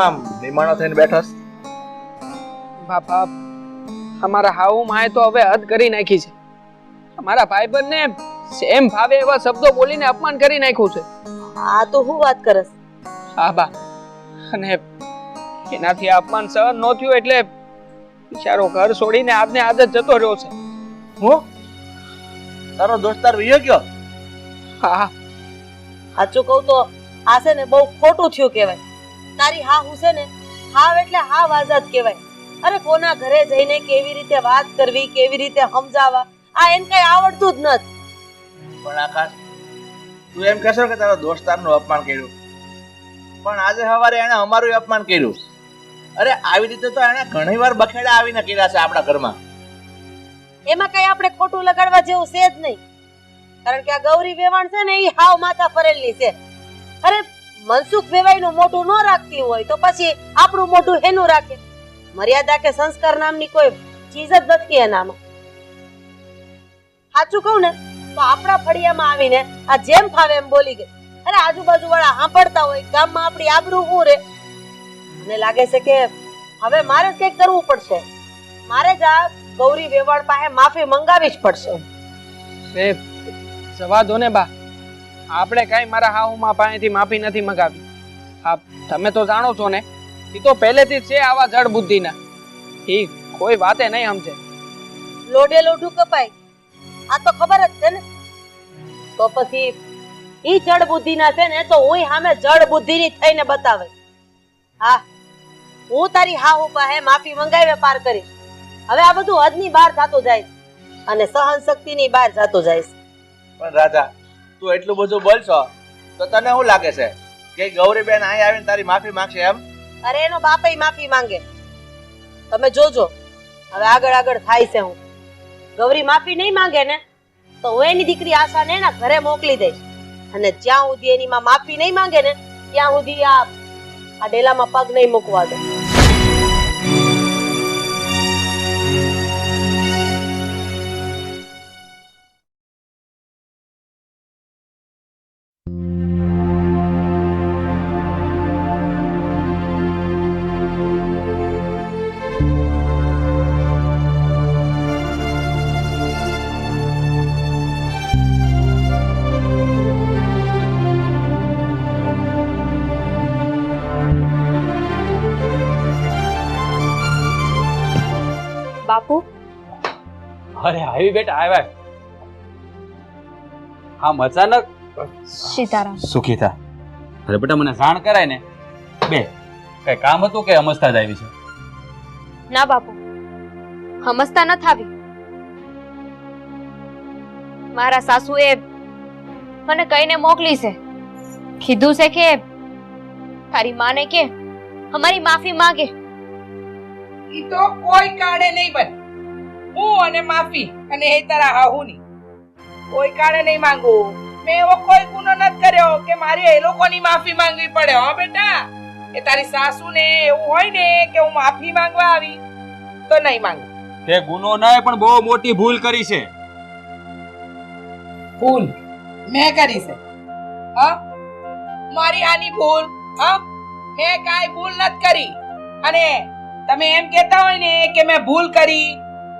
આમ નિમાણો થઈને બેઠો બાપા અમારા હાઉ માએ તો હવે હદ કરી નાખી છે. અમારા ભાઈબંધને સેમ ભાવે એવા શબ્દો બોલીને અપમાન કરી નાખ્યું છે. આ તો હું વાત કરસ? હા બા. અને એનાથી અપમાન સહન ન થયું એટલે બિચારો ઘર છોડીને આજને આદત જતો રહ્યો છે. હું? તારો દોસ્તાર વિયો ગયો? હા. સાચું કહું તો આ છે ને બહુ ખોટું થયું કહેવાય. તારી હા હું છે ને હાવ એટલે હા આઝાદ કહેવાય. અરે કોના ઘરે જઈને કેવી રીતે વાત કરવી કેવી રીતે સમજાવવા? આ એમ કઈ આવડતું જ નથી. પણ આકાશ તું એમ કહેશો કે તારો દોસ્તારનું અપમાન કર્યું. પણ આજે સવારે એણે અમારું અપમાન કર્યું. અરે આવી રીતે તો એણે ઘણી વાર બખેડા આવીને કર્યા છે આપણા ઘરમાં. એમાં કઈ આપણે ખોટું લગાડવા જેવું છે જ નહીં. કારણ કે આ ગૌરી વેવાણ છે ને એ હાવ માથા ફરેલી છે. અરે મનસુખ વેવાઈનું મોઢું ન રાખતી હોય તો પછી આપણું મોઢું હેનું રાખે? મર્યાદા કે સંસ્કાર નામની કોઈ ચીજ જ નથી એનામાં. સાચું કહું ને, તો આપણા ફળિયામાં આવીને આ જેમ ફાવે એમ બોલી ગઈ. અરે આજુબાજુ વાળા સાંભળતા હોય, ગામમાં આપણી આબરૂ શું રે? મને લાગે છે કે હવે મારે જ કંઈક કરવું પડશે. મારે જ આ ગૌરી વેવાળ પાસે માફી મંગાવી જ પડશે. જવા દો ને બા. આપણે કાંઈ મારા હાહુમાં પાસેથી માફી નથી મગાવી. હા તમે તો જાણો છો ને એ તો પહેલેથી જ છે આવા જડ બુદ્ધિના. એ કોઈ વાતે નહીં સમજે. લોઢે લોઢું કપાય. આ તો ખબર જ છે ને. તો પછી ઈ જડ બુદ્ધિના છે ને તો હું સામે જડ બુદ્ધિની થઈને બતાવે. હા હું તારી હા પાસે માફી મંગાવે પાર કરીશ. હવે આ બધું હદની બહાર થતું જાય અને સહન શક્તિની બહાર જતું જાય પણ રાજા તું એટલું બધું બોલશો તો તને શું લાગે છે? કે ગૌરીબેન અહીં આવીને તારી માફી માંગશે એમ? અરે એનો બાપય માફી માંગે. તમે જોજો, હવે આગળ આગળ થાય છે હું. ગૌરી માફી નહીં માંગે ને, તો હું એની દીકરી આશાને એના ઘરે મોકલી દઈશ. અને જ્યાં સુધી એની માં માફી નહીં માંગે ને, ત્યાં સુધી આ આ ડેલામાં પગ નહીં મૂકવા દે આવી બેટા આવ્યા હા અચાનક સીતારામ. સુખીતા અરે બેટા મને જાણ કરાય ને. બે કઈ કામ હતું કે અમસ્તા જ આવી છે? ના બાપુ હમસ્તા ન થાવી મારા સાસુએ મને કહીને મોકલી છે. કીધું છે કે તારી માને કે અમારી માફી માંગે. ઈ તો કોઈ કાઢે નહીં બને. હું અને માફી અને એ તારા હાહુની કોઈ કાળે નહીં માંગુ. મેં એવો કોઈ ગુનો નથી કર્યો કે મારે એ લોકોની માફી માંગવી પડે. હો બેટા એ તારી સાસુ ને એવું હોય ને કે હું માફી માંગવા આવી તો નહીં માંગુ. તે ગુનો નહીં પણ બહુ મોટી ભૂલ કરી છે. ભૂલ? મેં કરી છે. હા? મારી આની ભૂલ હા? મેં કાંઈ ભૂલ નથી કરી. અને તમે એમ કહેતા હોય ને કે મેં ભૂલ કરી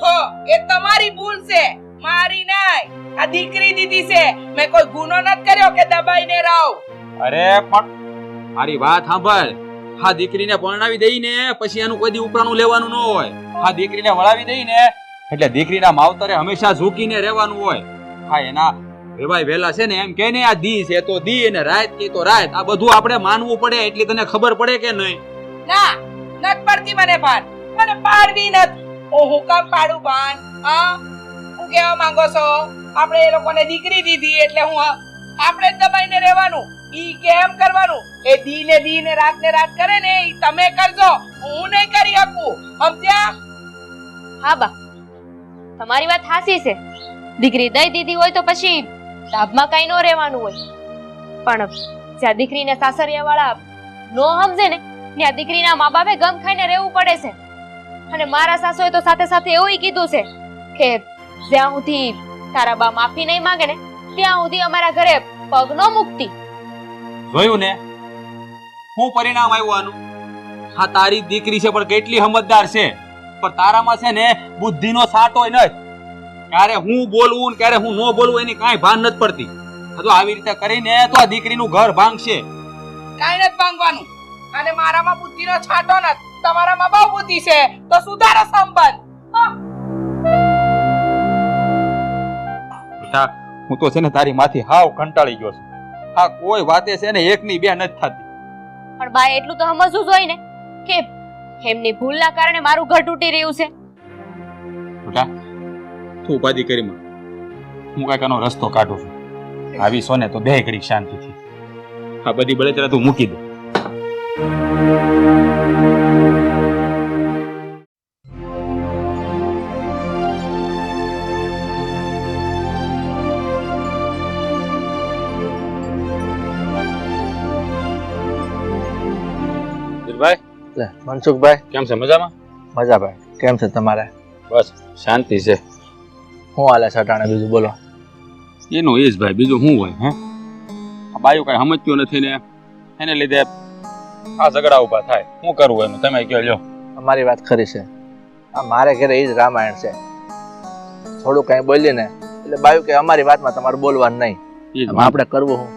તો એ તમારી ભૂલ છે. મારી નહીં. આ દીકરી દીધી છે. મેં કોઈ ગુનો નથી કર્યો કે દબાઈને રાવ. અરે પણ મારી વાત સાંભળ. હા દીકરીને પરણાવી દઈ ને પછી એનું કોઈ દી ઉપરાણું લેવાનું ન હોય. હા દીકરીને વળાવી દઈ ને એટલે દીકરીના માવતરે હંમેશા ઝૂકીને રહેવાનું હોય. હા એના વેવાય વેલા છે ને એમ કે ને આ દી છે તો દી અને રાત કે તો રાત. આ બધું આપણે માનવું પડે એટલી તને ખબર પડે કે નહીં? ના નત પડતી મને ભાન. મને પાડવી નત હું હું પાડું પણ હા? હું કેવા માંગો છો? આપણે એ લોકોને દીકરી દીધી એટલે હું આપણે જ દબાઈને રહેવાનું. ઈ કેમ કરવાનું? એ દી ને દી ને રાત ને રાત કરે ને ઈ તમે કરજો. હું નહીં કરી શકું. સમજ્યા? હા બા. તમારી વાત હાસી છે. દીકરી દઈ દીધી હોય તો પછી લાભમાં કઈ ન રહેવાનું હોય. પણ જ્યાં દીકરીને સાસરિયા વાળા નો સમજે ને, ત્યાં દીકરીના મા બાપે ગમ ખાઈને રહેવું પડે છે. અને મારા સાસુએ તો સાથે સાથે એવું કીધું છે કે જ્યાં સુધી તારા બા માફી નહીં માંગે ને ત્યાં સુધી અમારા ઘરે પગ ન મુક્તિ. જોયું ને? હું પરિણામ આવ્યું આનું? હા તારી દીકરી છે પણ કેટલી સમજદાર છે. પણ તારામાં છે ને બુદ્ધિનો સાટો નથી. ક્યારે હું બોલવું ને ક્યારે હું ન બોલવું એની કાંઈ ભાન નથી પડતી. આ તો આવી રીતે કરીને તો આ દીકરીનું ઘર ભાંગશે. કાંઈ નથી ભાંગવાનું. અને મારામાં બુદ્ધિનો છાંટો નથી. તમારામાં બહુ બુદ્ધિ છે તો સુધારો સંબંધ. બેટા હું તો છે ને તારી માથી હાવ કંટાળી ગયો છું. હા કોઈ વાતે છે ને એકની બે નથી થતી. પણ બા એટલું તો સમજવું જોઈએ ને કે એમની ભૂલના કારણે મારું ઘર તૂટી રહ્યું છે. બેટા તું ઉપાધિ કરી માં હું કાંઈક આનો રસ્તો કાઢું છું. આવી સોને તો બે ઘડી શાંતિથી. આ બધી બળતરા તું મૂકી દે. મનસુખભાઈ? કેમ છે? મજામાં? મજા ભાઈ કેમ છે તમારે? બસ શાંતિ છે. હું હાલે સટાણે બીજું બોલો. એનું એ જ ભાઈ બીજું શું હોય હે? આ બાયું કાંઈ સમજતું નથી ને. એને લીધે આ ઝઘડા ઊભા થાય. શું કરવું એનું? તમે કહો લ્યો. અમારી વાત ખરી છે. આ મારે ઘરે એ જ રામાયણ છે. થોડું કઈ બોલીએ ને એટલે બાયું કે અમારી વાતમાં તમારે બોલવાનું નહીં. આપણે કરવું હું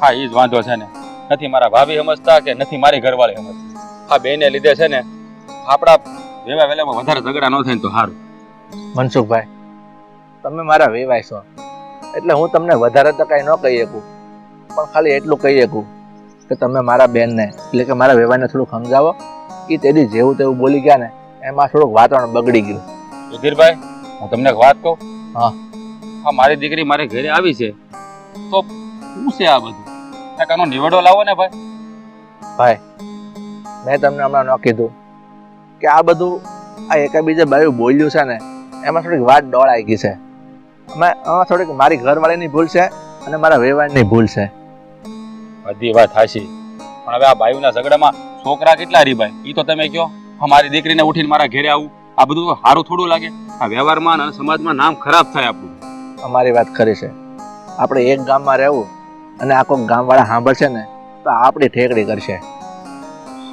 હા એ જ વાંધો છે ને. નથી મારા ભાભી સમજતા કે નથી મારી ઘરવાળી સમજતી? આ બેને લીધે છે ને આપણા વેવા વેલામાં વધારે ઝઘડા ન થાય તો સારું મનસુખભાઈ તમે મારા વેવાય છો. એટલે હું તમને વધારે તો કઈ ન કહી શકું પણ ખાલી એટલું કહી શકું કે તમે મારા બેનને એટલે કે મારા વેવાને થોડુંક સમજાવો. કે તેદી જેવું તેવું બોલી ગયા ને એમાં થોડુંક વાતાવરણ બગડી ગયું. સુધીરભાઈ હું તમને એક વાત કહું? હા. હા મારી દીકરી મારે ઘરે આવી છે તો શું છે આ બધું? કાનો નિવેડો લાવો ને ભાઈ. ભાઈ મેં તમને હમણાં ન કીધું કે આ બધું આ એકાબીજે બાયું બોલ્યું છે ને એમાં થોડીક વાત દોડાઈ ગઈ છે. આમાં થોડીક મારી ઘરવાળીની ભૂલ છે અને મારા વ્યવહારની ભૂલ છે. બધી વાત હાશી પણ હવે આ ભાઈઓના ઝઘડામાં છોકરા કેટલા રીબાય એ તો તમે કહો મારી દીકરીને ઉઠીને મારા ઘરે આવું. આ બધું સારું થોડું લાગે. આ વ્યવહારમાં અને સમાજમાં નામ ખરાબ થાય આપણું. અમારી વાત ખરી છે. આપણે એક ગામમાં રહેવું અને આખો ગામવાળા સાંભળશે ને તો આપણી ઠેકડી કરશે.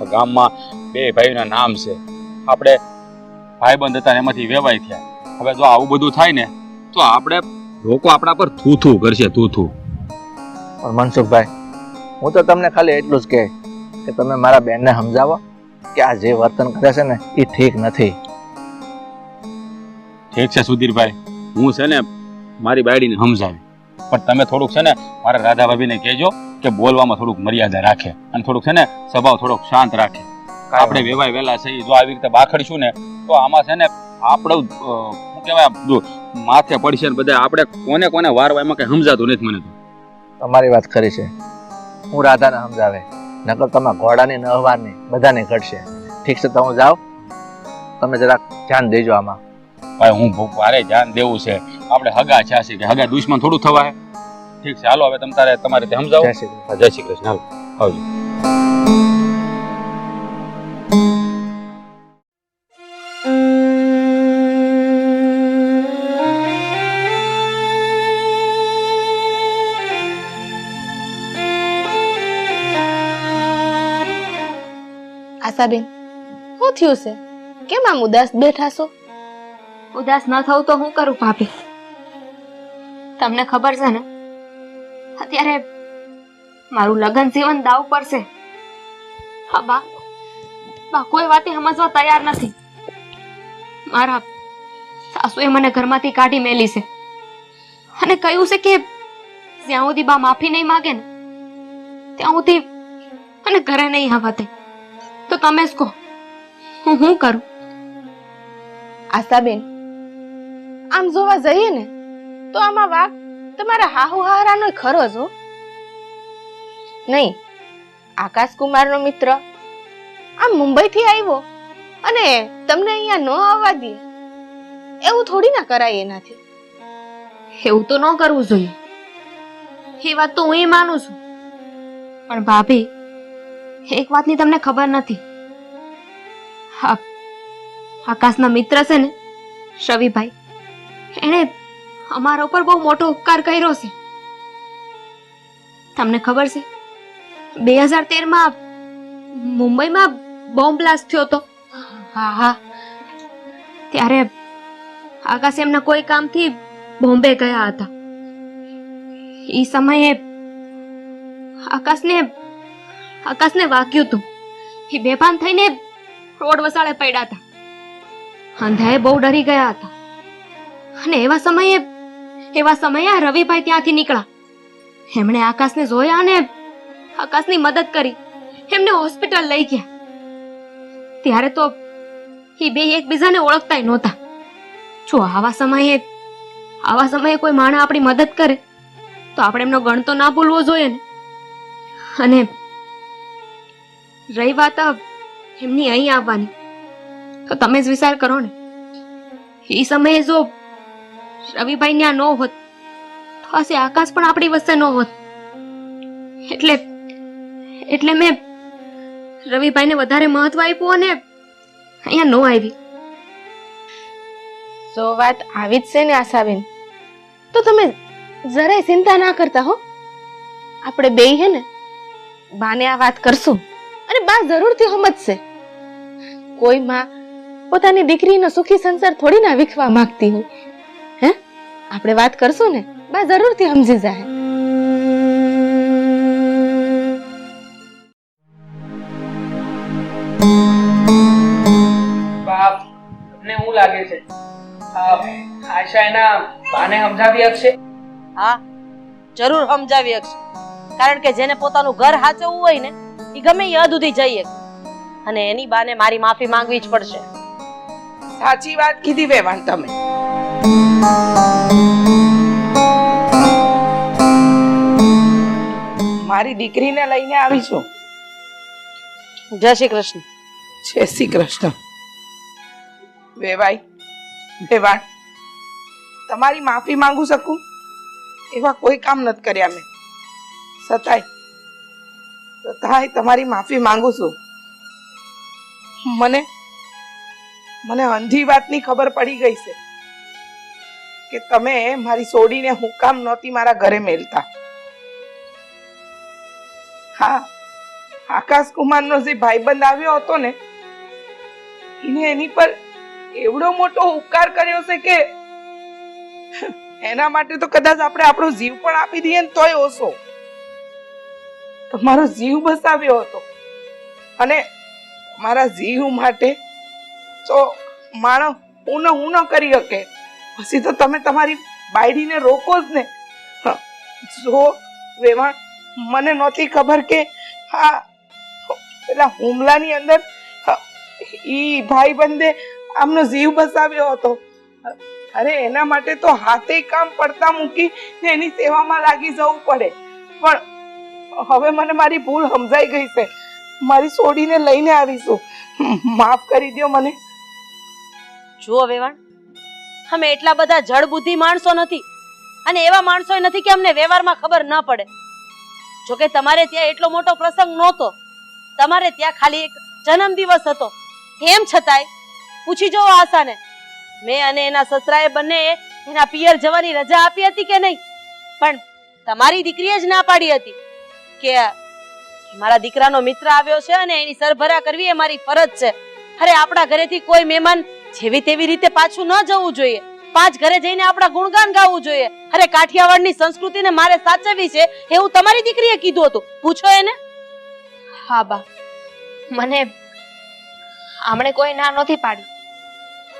આ ગામમાં બે ભાઈઓના નામ છે. આપણે ભાઈબંધ હતા એમાંથી વેવાય થયા. હવે જો આવું બધું થાય ને તો આપણે લોકો આપણા પર થૂથું કરશે થૂથું. પણ મનસુખભાઈ હું તો તમને ખાલી એટલું જ કહે કે તમે મારા બેનને સમજાવો કે આ જે વર્તન કરે છે ને એ ઠીક નથી. ઠીક છે સુધીરભાઈ હું છે ને મારી બાયડીને સમજાવી. પણ તમે થોડુંક છે ને મારા રાધા ભાભીને કહેજો કે બોલવામાં થોડુંક મર્યાદા રાખે અને થોડુંક છે ને સ્વભાવ થોડોક શાંત રાખે. આપણે વેવાય વેલા છે જો આવી રીતે બાખડીશું ને તો આમાં છે ને આપણું શું કહેવાય માથે પડશે ને બધા આપણે કોને કોને વારવા એમાં કઈ સમજાતું નથી મને તો. તમારી વાત ખરી છે. હું રાધાને સમજાવે. નકર તમે ઘોડાની ને અહવારની બધાને ઘટશે. ઠીક છે તો હું જાઉં. તમે જરાક ધ્યાન દેજો આમાં. ભાઈ હું ભૂખ ભારે ધ્યાન દેવું છે. આપણે હગા છે કે હગા દુશ્મન થોડું થવાય. ઠીક છે. હાલો હવે તમ તારે તમારે ત્યાં સમજાવો? જય શ્રી કૃષ્ણ. જય શ્રી કૃષ્ણ. હાલો આવજો. આશાબેન શું થયું છે? કેમ આમ ઉદાસ બેઠા છો? ઉદાસ ન થવું તો હું કરું ભાભી? તમને ખબર છે ને અત્યારે મારું લગ્ન જીવન દાવ છે હા, બા. બા, કોઈ વાતે સમજવા તૈયાર નથી. મારા સાસુએ મને ઘરમાંથી કાઢી મેલી છે. અને કહ્યું છે કે જ્યાં સુધી બા માફી નહીં માગે ને, ત્યાં સુધી અને ઘરે નહીં દે. તો તમે જ કહો, હું શું કરું? આશાબેન, આમ જોવા જઈએ ને, તો આમાં વાક તમારા હાહુ હારાનો ખરો જો નહીં આકાશ કુમારનો મિત્ર. આમ મુંબઈથી આવ્યો અને તમને અહીંયા ન આવવા દે. એવું થોડી ના કરાય એનાથી. એવું તો ન કરવું જોઈએ. એ વાત તો હું માનું છું. પણ ભાભી, એક વાતની તમને ખબર નથી. આકાશના મિત્ર છે ને શવિભાઈ એણે અમારા ઉપર બહુ મોટો ઉપકાર કર્યો છે. તમને ખબર છે, બે હજાર તેરમાં મુંબઈમાં બોમ્બ બ્લાસ્ટ થયો તો હા હા. ત્યારે આકાશ એમના કોઈ કામથી બોમ્બે ગયા હતા. એ સમયે આકાશને આકાશને વાગ્યું હતું. એ બેભાન થઈને રોડ વસાળે પડ્યા હતા. અંધાએ બહુ ડરી ગયા હતા. અને એવા સમયે એવા સમયે રવિભાઈ ત્યાંથી નીકળ્યા. એમણે આકાશને જોયા અને આકાશની મદદ કરી. એમને હોસ્પિટલ લઈ ગયા. ત્યારે તો એ બે એકબીજાને ઓળખતાય નહોતા. જો આવા સમયે આવા સમયે કોઈ માણસ આપણી મદદ કરે, તો આપણે એમનો ગણતો ના ભૂલવો જોઈએ ને. અને રહી વાત એમની અહીં આવવાની. તો તમે જ વિચાર કરો ને. એ સમયે જો રવિભાઈ ત્યાં ન હોત, તો આજે આકાશ પણ આપણી વચ્ચે ન હોત. એટલે એટલે મેં રવિભાઈને વધારે મહત્વ આપ્યું અને અહીંયા ન આવી. જો વાત આવી જ છે ને આશાબેન, તો તમે જરાય ચિંતા ના કરતા હો. આપણે બે હે ને, બાને આ વાત કરશું. અને બા જરૂરથી સમજશે. કોઈ માં પોતાની દીકરીનો સુખી સંસાર થોડી ના વિખવા માંગતી હોય. આપણે વાત કરશું ને બા જરૂરથી સમજી જાય. બાપ તમને શું લાગે છે? આશા એના બાને સમજાવી શકશે હા જરૂર સમજાવી શકશે કારણ કે જેને પોતાનું ઘર હાચવવું હોય ને એ ગમે એ હદ સુધી જઈએ અને એની બાને મારી માફી માંગવી જ પડશે. સાચી વાત કીધી વેવાણ તમે. મારી દીકરીને લઈને આવીશું જય શ્રી કૃષ્ણ. જય શ્રી કૃષ્ણ. વેવાઈ વેવાણ તમારી માફી માંગુ શકું? એવા કોઈ કામ નથી કર્યા મેં. સતાય સતાય તમારી માફી માંગુ છું. મને મને અંધી વાતની ખબર પડી ગઈ છે. કે તમે મારી સોડીને હું કામ નહોતી મારા ઘરે મેલતા. હા આકાશ કુમારનો જે ભાઈબંધ આવ્યો હતો ને, એને એની પર એવડો મોટો ઉપકાર કર્યો છે કે એના માટે તો કદાચ આપણે આપણો જીવ પણ આપી દઈએ ને તોય ઓછો. તમારો જીવ બસાવ્યો હતો. અને મારા જીવ માટે તો માણસ હું ન હું ન કરી શકે. પછી તો તમે તમારી બાયડીને રોકો જ ને. જો, વેવાણ, મને નહોતી ખબર કે હા પેલા હુમલાની અંદર ઈ ભાઈ બંદે આમનો જીવ બસાવ્યો હતો. અરે, એના માટે તો હાથે કામ પડતા મૂકી ને એની સેવામાં લાગી જવું પડે. પણ હવે મને મારી ભૂલ સમજાઈ ગઈ છે. મારી સોડીને લઈને આવીશું. માફ કરી દ્યો મને. જુઓ વેવાણ અમે એટલા બધા જળબુદ્ધિ માણસો નથી. અને એવા માણસો નથી કે અમને વ્યવહારમાં ખબર ન પડે. જોકે તમારે ત્યાં એટલો મોટો પ્રસંગ નહોતો. તમારે ત્યાં ખાલી એક જન્મદિવસ હતો. એમ છતાંય, પૂછી જોવો આશાને, મેં અને એના સસરાએ બંને એના પિયર જવાની રજા આપી હતી કે નહીં? પણ તમારી દીકરીએ જ ના પાડી હતી કે મારા દીકરાનો મિત્ર આવ્યો છે અને એની સરભરા કરવી એ મારી ફરજ છે. અરે આપણા ઘરેથી કોઈ મહેમાન જેવી તેવી રીતે પાછું ન જવું જોઈએ. પાંચ ઘરે જઈને આપણા ગુણગાન ગાવું જોઈએ. અરે કાઠિયાવાડની સંસ્કૃતિને મારે સાચવવી છે એવું તમારી દીકરીએ કીધું હતું. પૂછો એને. હા બા. મને આમણે કોઈ ના નથી પાડી.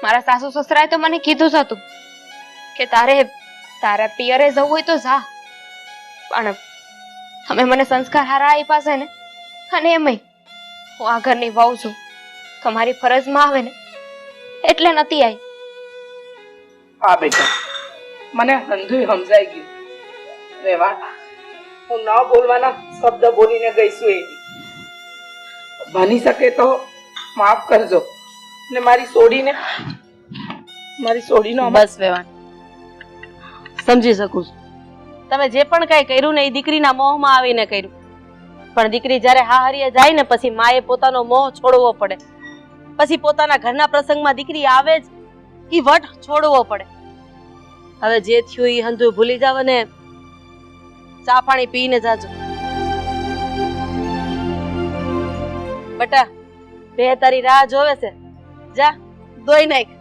મારા સાસુ સસરાએ તો મને કીધું જ હતું કે તારે, તારા પિયરે જવું હોય તો જા. પણ તમે મને સંસ્કાર હારા આપ્યા છે ને, અને એમય હું આ ઘરની વહુ છું. તમારી ફરજમાં આવે ને. એટલે નથી આવી હા બેટા મને હંધુય સમજાઈ ગયું. વેવાણ હું ન બોલવાના શબ્દ બોલીને ગઈ છું એની. બની શકે તો માફ કરજો. ને મારી સોડીને મારી સોડીનો બસ વેવાન સમજી શકું છું. તમે જે પણ કઈ કર્યું ને એ દીકરીના મોહમાં આવીને કર્યું. પણ દીકરી જ્યારે હા હરીએ જાય ને પછી માએ પોતાનો મોહ છોડવો પડે. પછી પોતાના ઘરના પ્રસંગમાં દીકરી આવે જ એ વટ છોડવો પડે. હવે જે થયું એ હંધુ ભૂલી જાવ ને, ચા પાણી પીને જાજો. બટા, બે તારી રાહ જોવે છે. જા, દોઈ નાખ.